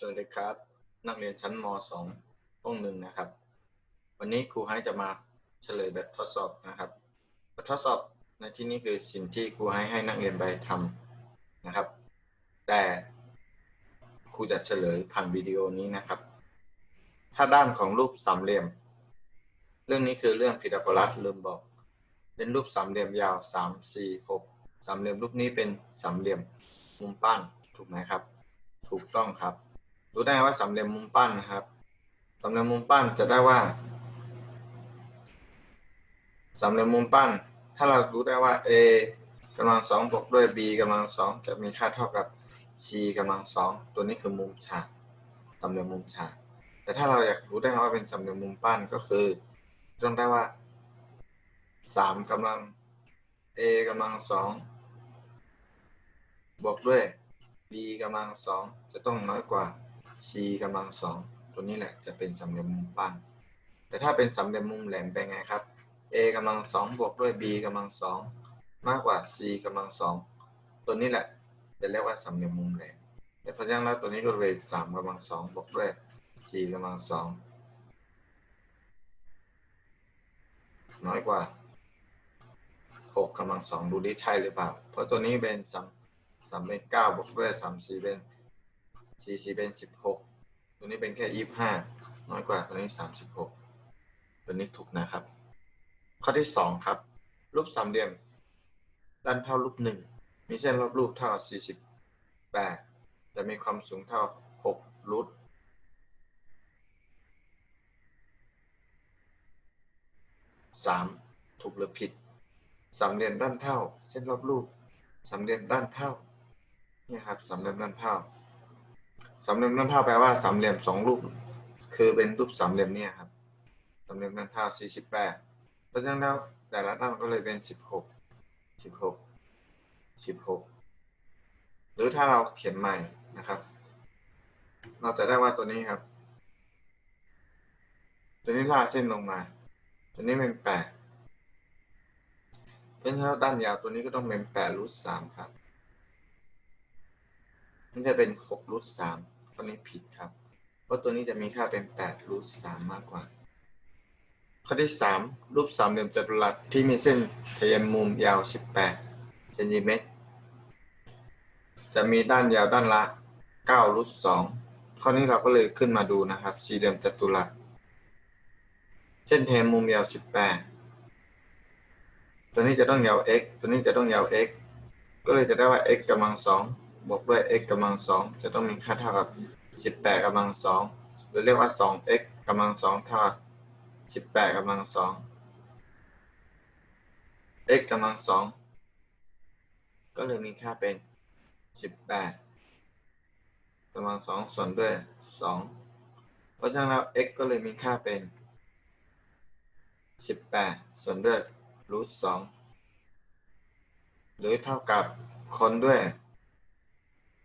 สวัสดีครับ นักเรียนชั้นม 2 ห้องหนึ่งนะครับ วันนี้ครูให้จะมาเฉลยแบบทดสอบนะครับแบบทดสอบในที่นี้คือสิ่งที่ครูให้ให้นักเรียนไปทำนะครับ แต่ครูจะเฉลยผ่านวิดีโอนี้นะครับ ถ้าด้านของรูปสามเหลี่ยม เรื่องนี้คือเรื่องพีทาโกรัสลืมบอก เป็นรูปสามเหลี่ยมยาว 3 4 6สามเหลี่ยมรูปนี้เป็นสามเหลี่ยมมุมปั้นถูกไหมครับถูกต้องครับ รู้ได้ว่าสามเหลี่ยมมุมปั้นนะครับสามเหลี่ยมมุมปั้นจะได้ว่าสามเหลี่ยมมุมปั้น ถ้าเรารู้ได้ว่า a กำลังสองบวกด้วย b กำลังสองจะมีค่าเท่ากับ c กำลังสองตัวนี้คือมุมฉากสามเหลี่ยมมุมฉากแต่ถ้าเราอยากรู้ได้ว่าเป็นสามเหลี่ยมมุมปั้นก็คือ ต้องได้ว่าสามกำลัง a กำลังสองบวกด้วย b กำลังสองจะต้องน้อยกว่า c กำลังสองตัวนี้แหละจะเป็นสามเหลี่ยมมุมปั้นแต่ถ้าเป็นสามเหลี่ยมมุมแหลมเป็นไงครับ a กำลังสองบวกด้วย b กำลังสองมากกว่า c กำลังสองตัวนี้แหละจะเรียกว่าสามเหลี่ยมมุมแหลมแต่พราะฉะนั้นแล้วตัวนี้ก็เลยสามกำลังสองบวกด้วย c กำลังสองน้อยกว่าหกกำลังสองดูดิใช่หรือเปล่า เพราะตัวนี้เป็นสามสามเป็นเก้าบวกด้วยสามสี่เป็น สี่สี่เป็นสิบหกตัวนี้เป็นแค่ยี่สิบห้าน้อยกว่าตัวนี้สามสิบหกตัวนี้ถูกนะครับ ข้อที่สองครับ รูปสามเหลี่ยม ด้านเท่ารูปหนึ่งมีเส้นรอบรูปเท่าสี่สิบแปดจะมีความสูงเท่าหกรูทสามถูกหรือผิดสามเหลี่ยมด้านเท่า เส้นรอบรูปสามเหลี่ยมด้านเท่าเนี่ยครับสามเหลี่ยมด้านเท่า สามเหลี่ยมด้านเท่าแปลว่าสามเหลี่ยมสองรูป คือเป็นรูปสามเหลี่ยมเนี่ยครับสามเหลี่ยมด้านเท่าสี่สิบแปดเพราะฉะนั้นแล้วแต่ละด้านก็เลยเป็นสิบหกสิบหกสิบหกหรือถ้าเราเขียนใหม่นะครับ เราจะได้ว่าตัวนี้ครับ ตัวนี้ลากเส้นลงมา ตัวนี้เป็นแปดเพราะฉะนั้นด้านยาวตัวนี้ก็ต้องเป็นแปดรูทสามครับ นจะเป็นหกรูทสามตัวนี้ผิดครับ เพราะตัวนี้จะมีค่าเป็นแปดรูทสามมากกว่า ข้อที่สามรูปสามเหลี่ยมจัตุรัสที่มีเส้นทแยมมุมยาวสิบแปดเซนติเมตร จะมีด้านยาวด้านละเก้ารูทสองข้อนี้เราก็เลยขึ้นมาดูนะครับ สี่เหลี่ยมจัตุรัส เส้นทแยมมุมยาวสิบแปดตัวนี้จะต้องยาว x ตัวนี้จะต้องยาว x ก็เลยจะได้ว่า x กำลังสอง บวกด้วย x กำลังสองจะต้องมีค่าเท่ากับสิบแปดกำลังสองหรือเรียกว่าสอง x กำลังสองเท่ากับสิบแปดกำลังสอง x กำลังสองก็เลยมีค่าเป็นสิบแปดกำลังสองส่วนด้วยสองเพราะฉะนั้นแล้ว x ก็เลยมีค่าเป็นสิบแปดส่วนด้วยรูทสองหรือเท่ากับคนด้วย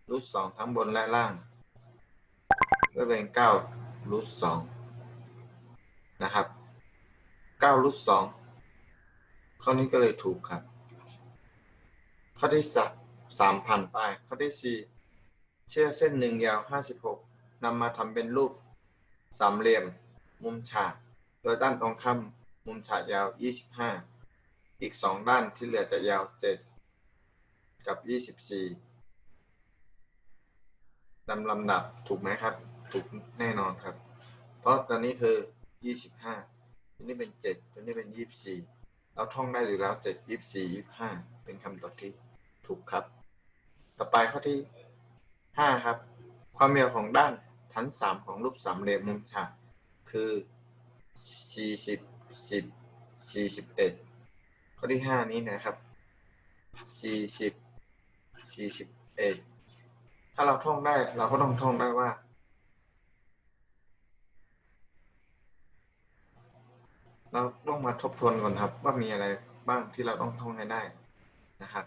รูทสองทั้งบนและล่าง ก็เป็นเก้ารูทสองนะครับเก้ารูทสองข้อนี้ก็เลยถูกครับ ข้อที่สามสามพันไป ข้อที่สี่เชือกเส้นหนึ่งยาวห้าสิบหกนำมาทำเป็นรูปสามเหลี่ยม มุมฉาก โดยด้านตรงข้ามมุมฉากยาวยี่สิบห้าอีกสองด้านที่เหลือจะยาวเจ็ดกับยี่สิบสี่ ตามลำดับถูกไหมครับ ถูกแน่นอนครับ เพราะตอนนี้คือยี่สิบห้าตัวนี้เป็นเจ็ดตัวนี้เป็นยี่สิบสี่เราท่องได้อยู่แล้วเจ็ดยี่สิบสี่ยี่สิบห้าเป็นคำตอบที่ถูกครับ ต่อไปข้อที่ห้าครับ ความยาวของด้านฐานสามของรูปสามเหลี่ยมมุมฉากคือสี่สิบสิบสี่สิบเอ็ดข้อที่ห้านี้นะครับสี่สิบสี่สิบเอ็ด ถ้าเราท่องได้ เราก็ต้องท่องได้ว่า เราต้องมาทบทวนก่อนครับ ว่ามีอะไรบ้างที่เราต้องท่องให้ได้นะครับ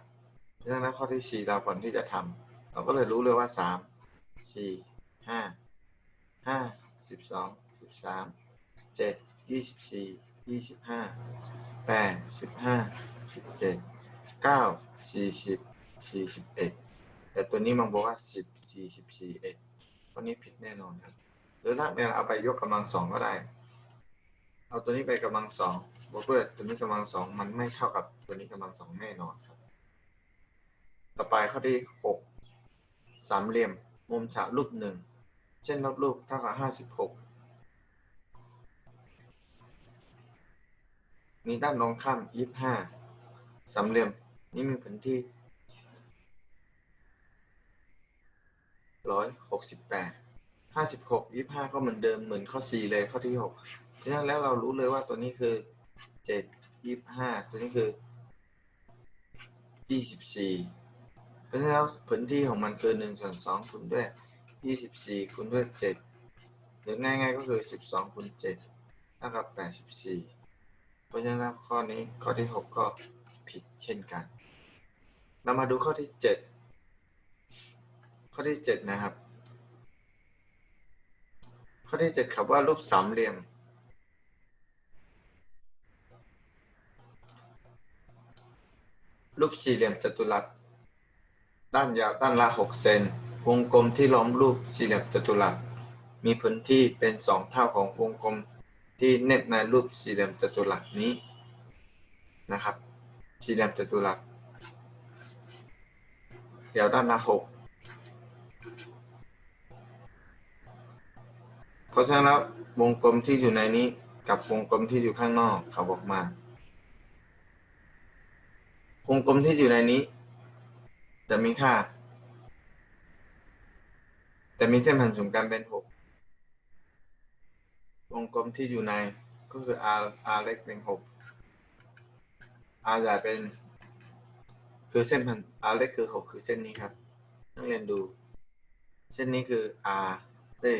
เพราะฉะนั้นข้อที่สี่เราก่อนที่จะทำเราก็เลยรู้เลยว่าสามสี่ห้าห้าสิบสองสิบสามเจ็ดยี่สิบสี่ยี่สิบห้าแปดสิบห้าสิบเจ็ดเก้าสี่สิบสี่สิบเอ็ด แต่ตัวนี้มันบอกว่าสิบสี่สิบสี่เอ็ดข้อนี้ผิดแน่นอนครับ หรือถ้าเนี่ยเอาไปยกกำลังสองก็ได้ เอาตัวนี้ไปกำลังสองบวกด้วยตัวนี้กำลังสองมันไม่เท่ากับตัวนี้กำลังสองแน่นอนครับ ต่อไปข้อที่หกสามเหลี่ยม มุมฉากรูปหนึ่งเช่นลบรูปเท่ากับห้าสิบหกมีด้านตรงข้ามยี่ห้าสามเหลี่ยม นี่มีพื้นที่ ร้อยหกสิบแปดห้าสิบหกยี่ห้าก็เหมือนเดิมเหมือนข้อสี่เลยข้อที่หกเพราะฉะนั้นแล้วเรารู้เลยว่าตัวนี้คือเจ็ดยี่ห้าตัวนี้คือยี่สิบสี่เพราะฉะนั้นแล้วพื้นที่ของมันคือหนึ่งส่วนสองคูณด้วยยี่สิบสี่คูณด้วยเจ็ดหรือง่ายๆก็คือสิบสองคูณเจ็ดเท่ากับแปดสิบสี่เพราะฉะนั้นข้อนี้ข้อที่หกก็ผิดเช่นกัน เรามาดูข้อที่เจ็ด ข้อที่เจ็ดนะครับ ข้อที่เจ็ดครับว่ารูปสามเหลี่ยม รูปสี่เหลี่ยมจัตุรัส ด้านยาวด้านละหกเซน วงกลมที่ล้อมรูปสี่เหลี่ยมจัตุรัส มีพื้นที่เป็นสองเท่าของวงกลมที่เน็บในรูปสี่เหลี่ยมจัตุรัสนี้นะครับ สี่เหลี่ยมจัตุรัสยาวด้านละหกเพ ราะฉะนั้นแล้ววงกลมที่อยู่ในนี้กับวงกลมที่อยู่ข้างนอกเขาบอกมาวงกลมที่อยู่ในนี้ จะมีค่า แต่มีเส้นผ่านศูนย์กลางเป็นหกวงกลมที่อยู่ในก็คือ r r เล็กเป็นหก r ใหญ่เป็น คือเส้นผ่าน r เล็กคือหกคือเส้นนี้ครับนักเรียนดู เส้นนี้คือ r เอ้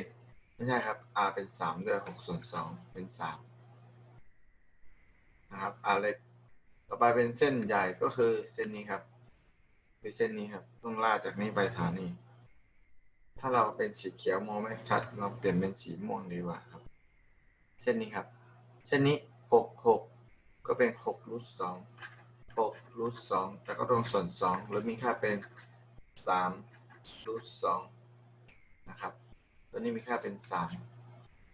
ไม่ใช่ครับ r เป็นสามด้วยหกส่วนสองเป็นสามนะครับ r เล็กต่อไปเป็นเส้นใหญ่ก็คือเส้นนี้ครับคือเส้นนี้ครับ ต้องลากจากนี้ไปฐานนี้ ถ้าเราเป็นสีเขียวมองไม่ชัด เราเปลี่ยนเป็นสีม่วงดีกว่าครับ เส้นนี้ครับ เส้นนี้หกหกก็เป็นหกรูทสองหกรูทสองแต่ก็ตรงส่วนสองหรือมีค่าเป็นสามรูทสองนะครับ ตัวนี้มีค่าเป็นสาม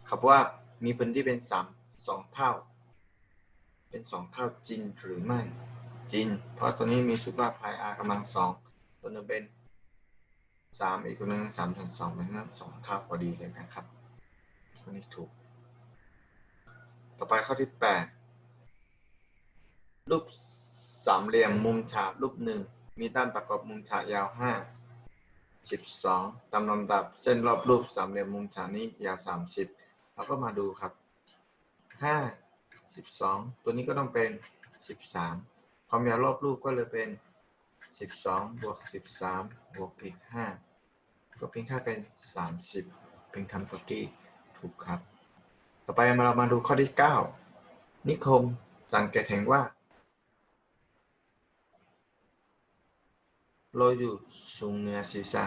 ครับว่ามีพื้นที่เป็นสามสองเท่า เป็นสองเท่าจริงหรือไม่จริง เพราะตัวนี้มีสุภาพพายอากำลังสองตัวนึงเป็นสามอีกตัวนึงสามส่วนสองเป็นนั้นสองเท่าพอดีเลยนะครับตัวนี้ถูก ต่อไปข้อที่แปดรูปสามเหลี่ยมมุมฉากรูปหนึ่งมีด้านประกอบมุมฉากยาวห้า สิบสองตามลำดับเส้นรอบรูปสามเหลี่ยมมุมฉากนี้ยาวสามสิบเราก็มาดูครับห้าสิบสองตัวนี้ก็ต้องเป็นสิบสามความยาวรอบรูปก็เลยเป็นสิบวกสิบวกอีกห้าก็เป็นค่าเป็นสามสิบเป็นคำตอบที่ถูกครับ ต่อไปมาเรามาดูข้อที่ 9 นิคมสังเกตเห็นว่า เราอยู่สูงเหนือศีรษะ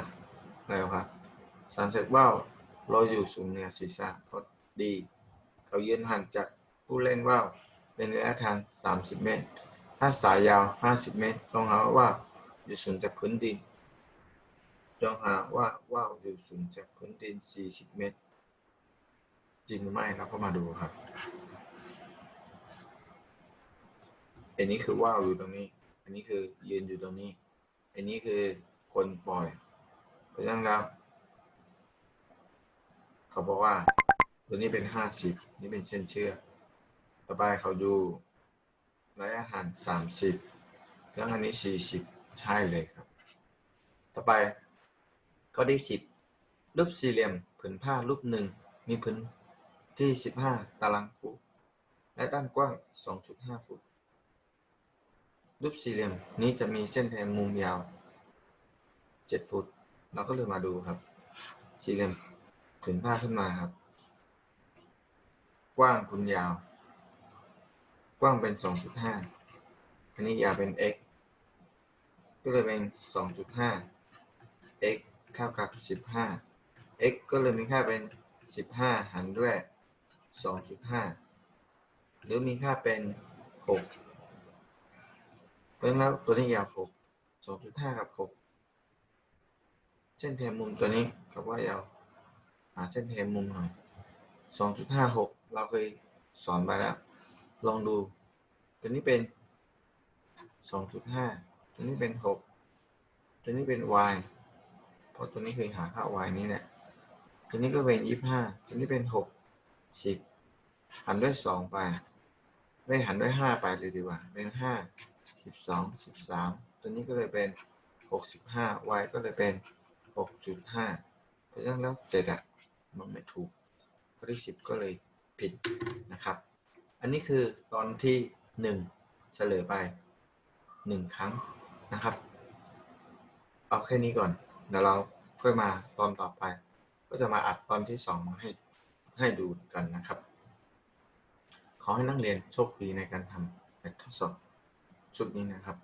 แล้วครับสังเกตว่าเราอยู่สูงเหนือศีรษะพราะดี เขายืนห่างจากผู้เล่นว่าวเป็นระยะทาง 30 เมตร ถ้าสายยาว 50 เมตรต้องหาว่าอยู่สูงจากพื้นดินต้องหาว่าว่าวอยู่สูงจากพื้นดิน 40 เมตร จริงหรือไม่เราก็มาดูครับอันนี้คือว่าวอยู่ตรงนี้ อันนี้คือยืนอยู่ตรงนี้ อันนี้คือคนปล่อย เพราะฉะนั้นแล้วเขาบอกว่า ตัวนี้เป็นห้าสิบนี่เป็นเส้นเชือกต่อไปเขาดูระยะห่างสามสิบแล้วอันนี้สี่สิบใช่เลยครับ ต่อไปข้อที่สิบรูปสี่เหลี่ยมผืนผ้ารูปหนึ่งมีพื้นที่15ตารางฟุตและด้านกว้าง2.5ฟุต รูปสี่เหลี่ยมนี้จะมีเส้นแทนมุมยาว7ฟุต เราก็เลยมาดูครับ สี่เหลี่ยมผืนผ้าขึ้นมาครับ กว้างคูณยาว กว้างเป็น2.5อันนี้ยาวเป็น x ก็เลยเป็น2.5 x เท่ากับ15 x ก็เลยมีค่าเป็น15หารด้วย2.5หรือมีค่าเป็น6เพ ราะฉะนั้นแล้วตัวนี้ยาว6 2.5กับ6เส้นแทนมุมตัวนี้กับว่ายาวหาเส้นเทมุมหน่อยสองจุดห้าหกเราเคยสอนไปแล้ว ลองดู ตัวนี้เป็นสองจุดห้าตัวนี้เป็นหกตัวนี้เป็น y เพราะตัวนี้เคยหาค่า y นี้เนี่ยตัวนี้ก็เป็นยี่ห้าตัวนี้เป็นหกสิบหันด้วยสองไป ไม่หันด้วยห้าไปเลยดีกว่า เป็นห้า สิบสองสิบสามตัวนี้ก็เลยเป็นหกสิบห้า y ก็เลยเป็นหกจุดห้าเพราะฉะนั้นแล้วเจ็ดอะมันไม่ถูกข้อที่สิบก็เลยผิดนะครับ อันนี้คือตอนที่หนึ่งเฉลยไปหนึ่งครั้งนะครับ เอาแค่นี้ก่อน เดี๋ยวเราค่อยมาตอนต่อไป ก็จะมาอัดตอนที่สองมาให้ให้ดูกันนะครับ ขอให้นักเรียนโชคดีในการทำแบบทดสอบ ชุดนี้นะครับ